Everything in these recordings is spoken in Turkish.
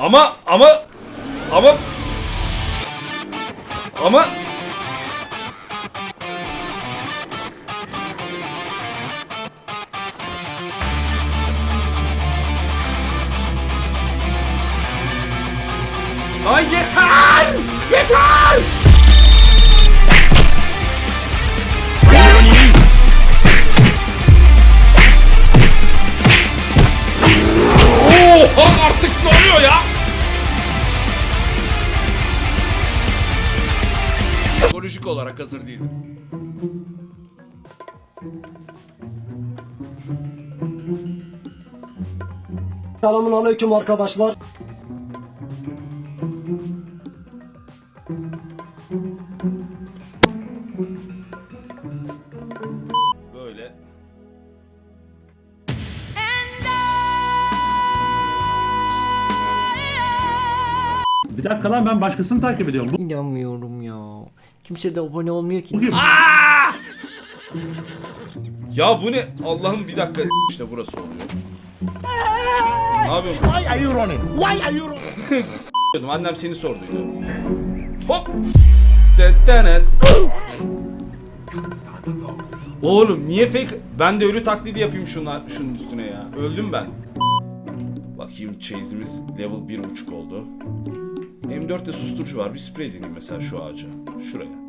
Ama ama ama ama Ay yeter! Yeter! Psikolojik olarak hazır değilim. Selamun aleyküm arkadaşlar. Böyle. Bir dakika lan ben başkasını takip ediyorum. İnanmıyorum ya. Kimse de abone olmuyor ki. kim? Ya bu ne? Allah'ım bir dakika. İşte burası oluyor. Ne yapıyorsun? Why are you running? Why are you running? Annem seni sorduydu. Hop. Dedenet. Oğlum niye fake? Ben de ölü taklidi yapayım şuna, şunun üstüne ya. Öldüm ben. Bakayım chase'imiz level 1.5 oldu. M4'te susturucu var. Bir sprey deneyeyim mesela şu ağaca. Şuraya.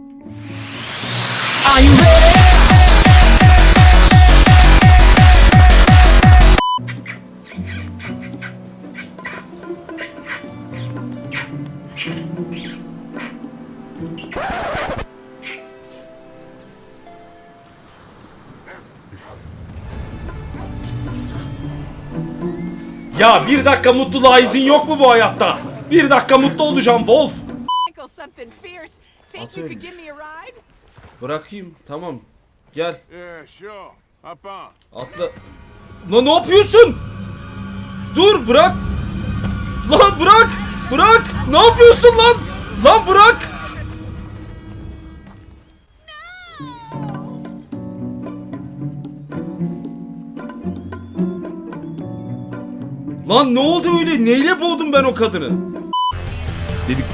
Ya bir dakika mutluluğa izin yok mu bu hayatta? Bir dakika mutlu olacağım Wolf. Tinkle something fierce. Think you could give me a ride? Bırakayım tamam. Gel atla. Lan ne yapıyorsun? Dur bırak. Lan bırak. Bırak. Ne yapıyorsun lan? Lan bırak. Lan ne oldu öyle? Neyle boğdum ben o kadını? Dedik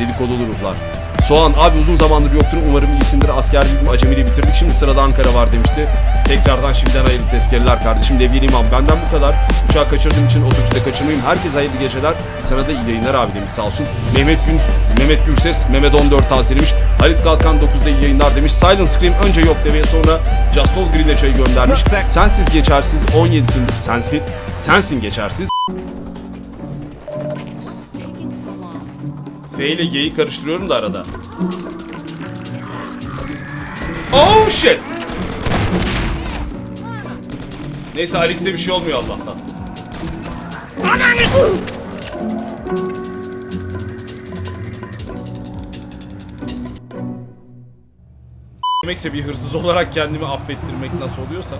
dedikodulu ruhlar. Soğan abi uzun zamandır yoktun umarım iyisindir. Asker bildim acemiyle bitirdik. Şimdi sırada Ankara var demişti. Tekrardan şimdiden hayırlı tezkereler kardeşim. Levye İmam benden bu kadar. Uçağı kaçırdığım için otobüste kaçırmayayım. Herkese hayırlı geceler. Sana da iyi yayınlar abi demiş sağ olsun. Mehmet Gün, Mehmet Gürses, Mehmet 14 tazelemiş. Halit Kalkan 9'da iyi yayınlar demiş. Silent Scream önce yok demeye sonra Just All Green'e çayı göndermiş. Sensiz geçersiz 17'sinde sensin. Sensin geçersiz. F ile G'yi karıştırıyorum da arada. Oh shit! Neyse Alex'e bir şey olmuyor Allah'tan. Demekse bir hırsız olarak kendimi affettirmek nasıl oluyorsa.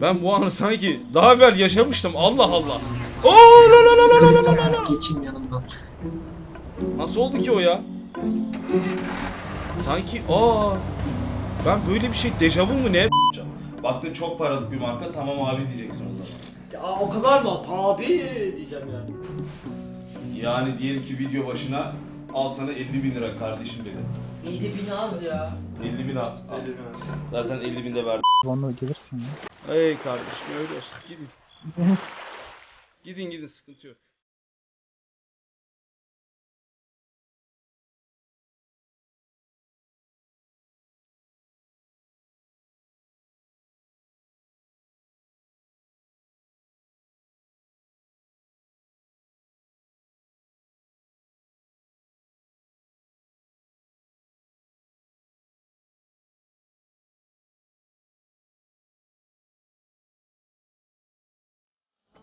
Ben bu anı sanki daha evvel yaşamıştım. Allah Allah. Oo la la la la la la la. Geçeyim yanından. Nasıl oldu ki o ya? Sanki aa ben böyle bir şey dejavu mu ne Baktın çok paralık bir marka tamam abi diyeceksin o zaman. Ya o kadar mı? Tabi diyeceğim yani. Yani diyelim ki video başına al sana 50 bin lira kardeşim dedim. 50 bin az ya. 50 bin az. 50 bin az. Zaten 50 bin de verdim. Bana gelirsin ya. Hey kardeşim öyle olsun gidin. gidin gidin sıkıntı yok.